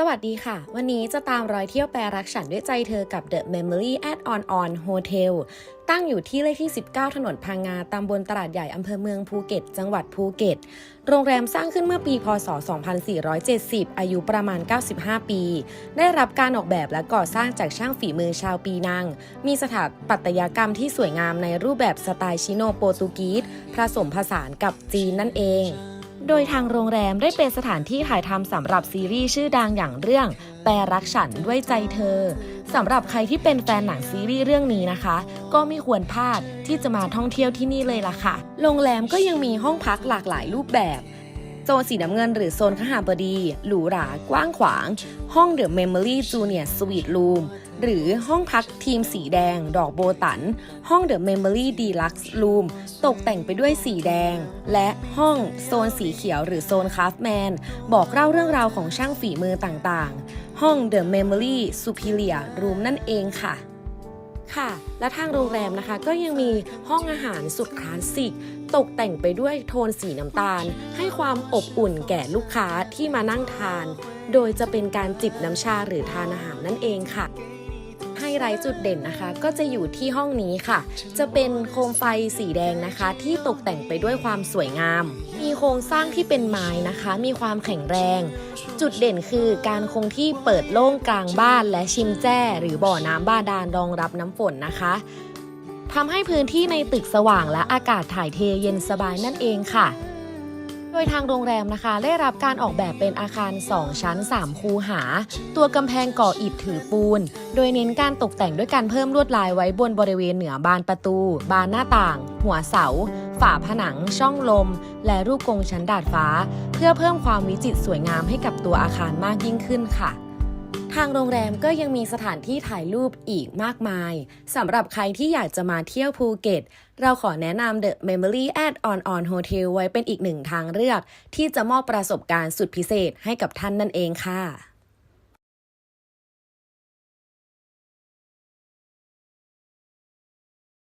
สวัสดีค่ะ วันนี้จะตามรอยเที่ยวแปรรักฉันด้วยใจเธอกับ The Memory at On On Hotel ตั้งอยู่ที่เลขที่ 19 ถนนพังงา ตำบลตลาดใหญ่ อำเภอเมืองภูเก็ต จังหวัดภูเก็ต โรงแรมสร้างขึ้นเมื่อปี พศ 2470 อายุประมาณ 95 ปี ได้รับการออกแบบและก่อสร้างจากช่างฝีมือชาวปีนัง มีสถาปัตยกรรมที่สวยงามในรูปแบบสไตล์ชิโนโปรตุกีสผสมผสานกับจีนนั่นเอง โดยทางโรงแรมได้เป็นสถานที่ถ่ายทำสำหรับซีรีส์ชื่อดังอย่างเรื่อง แปรรักฉันด้วยใจเธอสำหรับใครที่เป็นแฟนหนังซีรีส์เรื่องนี้นะคะ ก็ไม่ควรพลาดที่จะมาท่องเที่ยวที่นี่เลยล่ะค่ะ โรงแรมก็ยังมีห้องพักหลากหลายรูปแบบโซนสีน้ำเงินหรือโซนขหาบดี หรูหรากว้างขวาง ห้องเดอะเมมโมรี่จูเนียร์สวีทรูม หรือห้องพักทีมสีแดง ดอกโบตัน ห้องเดอะเมมโมรี่ดีลักซ์รูมตกแต่งไปด้วยสีแดง และห้องโซนสีเขียวหรือโซนคราฟแมน บอกเล่าเรื่องราวของช่างฝีมือต่างๆ ห้อง The Memory Superior Room นั่นเองค่ะค่ะ และทางโรงแรมนะคะก็ยังมีห้องอาหารสุดคลาสสิก ตกแต่งไปด้วยโทนสีน้ำตาล ให้ความอบอุ่นแก่ลูกค้าที่มานั่งทาน โดยจะเป็นการจิบน้ำชาหรือทานอาหารนั่นเองค่ะ ไฮไลท์จุดเด่นนะคะ ก็จะอยู่ที่ห้องนี้ค่ะ จะเป็นโคมไฟสีแดงนะคะ ที่ตกแต่งไปด้วยความสวยงาม มีโครงสร้างที่เป็นไม้นะคะ มีความแข็งแรง จุดเด่นคือการคงที่เปิดโล่งกลางบ้านและชิมแจ้ หรือบ่อน้ำบาดาลรองรับน้ำฝนนะคะทำให้พื้นที่ในตึกสว่างและอากาศถ่ายเทเย็นสบายนั่นเองค่ะ ดยทางโรงแรมนะคะ ได้รับการออกแบบเป็นอาคาร 2 ชั้น 3 คูหา ตัวกำแพงก่ออิฐถือปูน โดยเน้นการตกแต่งด้วยการเพิ่มลวดลายไว้บนบริเวณเหนือบานประตู บานหน้าต่าง หัวเสา ฝาผนัง ช่องลม และรูปกรงชั้นดาดฟ้า เพื่อเพิ่มความวิจิตรสวยงามให้กับตัวอาคารมากยิ่งขึ้นค่ะ ทางโรงแรมก็ยังมีสถานที่ถ่ายรูปอีกมากมายสำหรับใครที่อยากจะมาเที่ยวภูเก็ต เราขอแนะนำ The Memory at On On Hotel ไว้เป็นอีกหนึ่งทางเลือก ที่จะมอบประสบการณ์สุดพิเศษให้กับท่านนั่นเองค่ะ